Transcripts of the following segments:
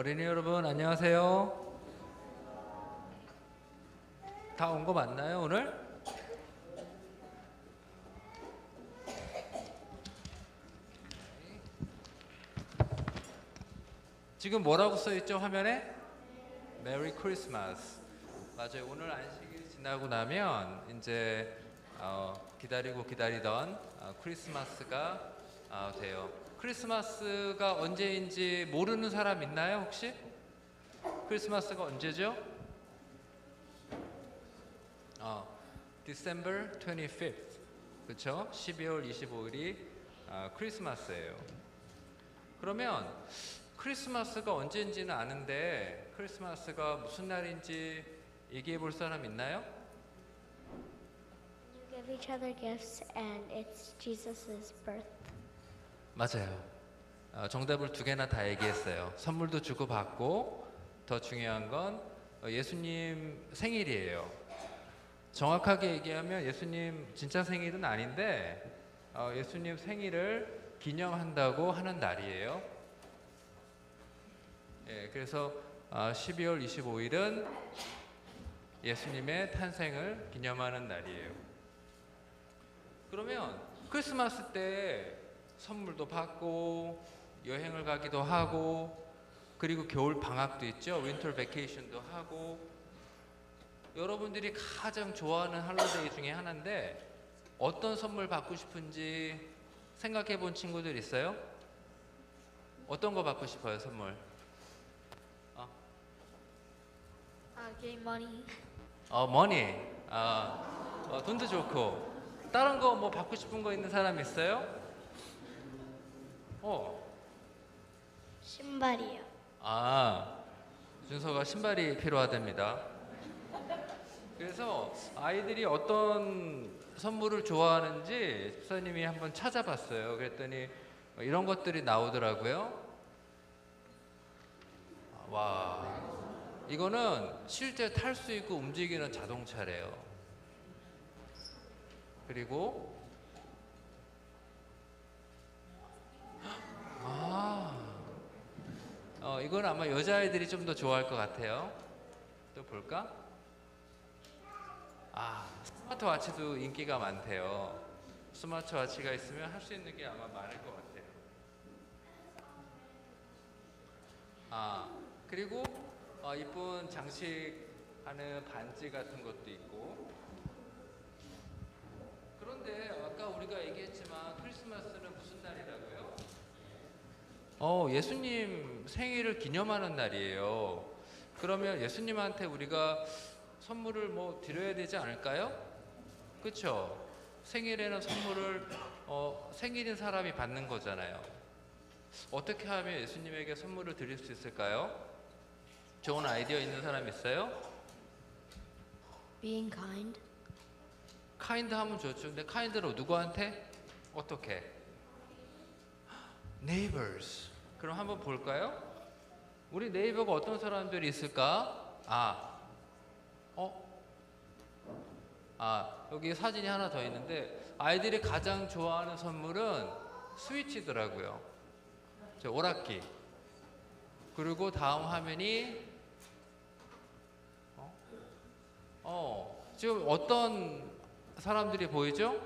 어린이 여러분 안녕하세요. 다 온 거 맞나요 오늘? 지금 뭐라고 써 있죠 화면에? 메리 크리스마스. 맞아요. 오늘 안식일 지나고 나면 이제 어, 기다리고 기다리던 어, 크리스마스가 어, 돼요. 크리스마스가 언제인지 모르는 사람 있나요 혹시? 크리스마스가 언제죠? 어, December 25th. 그렇죠? 12월 25일이 어, 크리스마스예요. 그러면 크리스마스가 언제인지는 아는데 크리스마스가 무슨 날인지 얘기해 볼 사람 있나요? You give each other gifts, and it's Jesus' birth. 맞아요. 어, 정답을 두 개나 다 얘기했어요. 선물도 주고 받고 더 중요한 건 어, 예수님 생일이에요. 정확하게 얘기하면 예수님 진짜 생일은 아닌데 어, 예수님 생일을 기념한다고 하는 날이에요. 예, 그래서 어, 12월 25일은 예수님의 탄생을 기념하는 날이에요. 그러면 크리스마스 때 선물도 받고 여행을 가기도 하고 그리고 겨울 방학도 있죠. 윈터 베케이션도 하고 여러분들이 가장 좋아하는 할로데이 중에 하나인데 어떤 선물 받고 싶은지 생각해 본 친구들 있어요? 어떤 거 받고 싶어요, 선물? Uh, game money. 어, 머니. 아, 어, 돈도 좋고. 다른 거 뭐 받고 싶은 거 있는 사람 있어요? 어. 신발이요. 아, 준서가 신발이 필요하답니다. 그래서 아이들이 어떤 선물을 좋아하는지 집사님이 한번 찾아봤어요. 그랬더니 이런 것들이 나오더라고요. 와, 이거는 실제 탈 수 있고 움직이는 자동차래요. 그리고 어, 이건 아마 여자아이들이 좀 더 좋아할 것 같아요. 또 볼까? 아, 스마트워치도 인기가 많대요. 스마트워치가 있으면 할 수 있는 게 아마 많을 것 같아요. 아, 그리고 어, 이쁜 장식하는 반지 같은 것도 있고. 그런데 아까 우리가 얘기했지만 크리스마스는 무슨 날이라고요? 어, 예수님 생일을 기념하는 날이에요. 그러면 예수님한테 우리가 선물을 뭐 드려야 되지 않을까요? 그렇죠? 생일에는 선물을 어, 생일인 사람이 받는 거잖아요. 어떻게 하면 예수님에게 선물을 드릴 수 있을까요? 좋은 아이디어 있는 사람 있어요? Being kind. 카인드 하면 좋죠. 근데 카인드로 누구한테? 어떻게? neighbors. 그럼 한번 볼까요? 우리 네이버가 어떤 사람들이 있을까? 아, 어? 아, 여기 사진이 하나 더 있는데 아이들이 가장 좋아하는 선물은 스위치더라고요. 저 오락기. 그리고 다음 화면이 어? 어, 지금 어떤 사람들이 보이죠?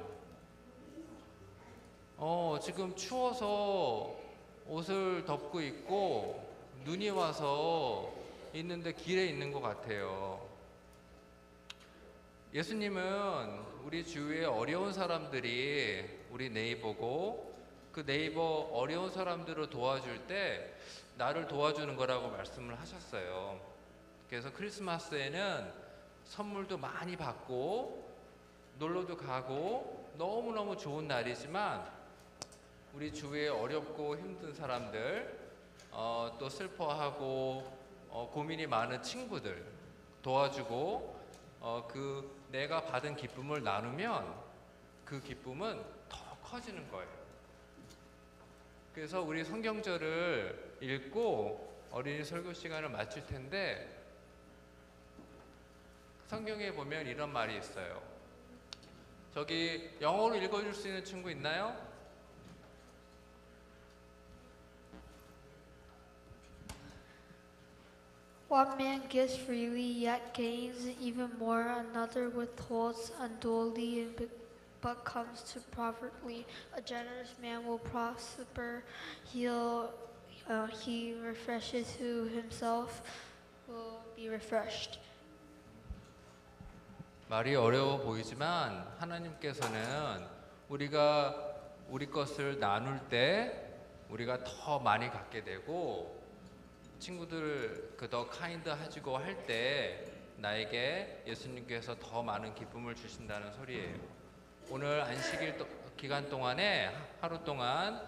어, 지금 추워서 옷을 덮고 있고 눈이 와서 있는데 길에 있는 것 같아요. 예수님은 우리 주위에 어려운 사람들이 우리 네이버고 그 네이버 어려운 사람들을 도와줄 때 나를 도와주는 거라고 말씀을 하셨어요. 그래서 크리스마스에는 선물도 많이 받고 놀러도 가고 너무너무 좋은 날이지만 우리 주위에 어렵고 힘든 사람들 어, 또 슬퍼하고 어, 고민이 많은 친구들 도와주고 어, 그 내가 받은 기쁨을 나누면 그 기쁨은 더 커지는 거예요. 그래서 우리 성경절을 읽고 어린이 설교 시간을 마칠 텐데 성경에 보면 이런 말이 있어요. 저기 영어로 읽어줄 수 있는 친구 있나요? One man gives freely, yet gains even more. Another withholds unduly, and be- but comes to poverty. A generous man will prosper. He'll, uh, he refreshes who himself will be refreshed. 말이 어려워 보이지만 하나님께서는 우리가 우리 것을 나눌 때 우리가 더 많이 갖게 되고 친구들 그 더 카인드 하시고 할 때 나에게 예수님께서 더 많은 기쁨을 주신다는 소리예요. 오늘 안식일 도- 기간 동안에 하루 동안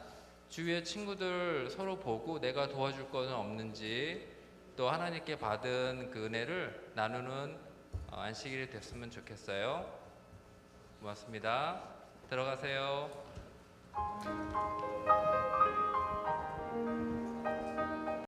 주위의 친구들 서로 보고 내가 도와줄 거는 없는지 또 하나님께 받은 그 은혜를 나누는 어, 안식일이 됐으면 좋겠어요. 고맙습니다. 들어가세요.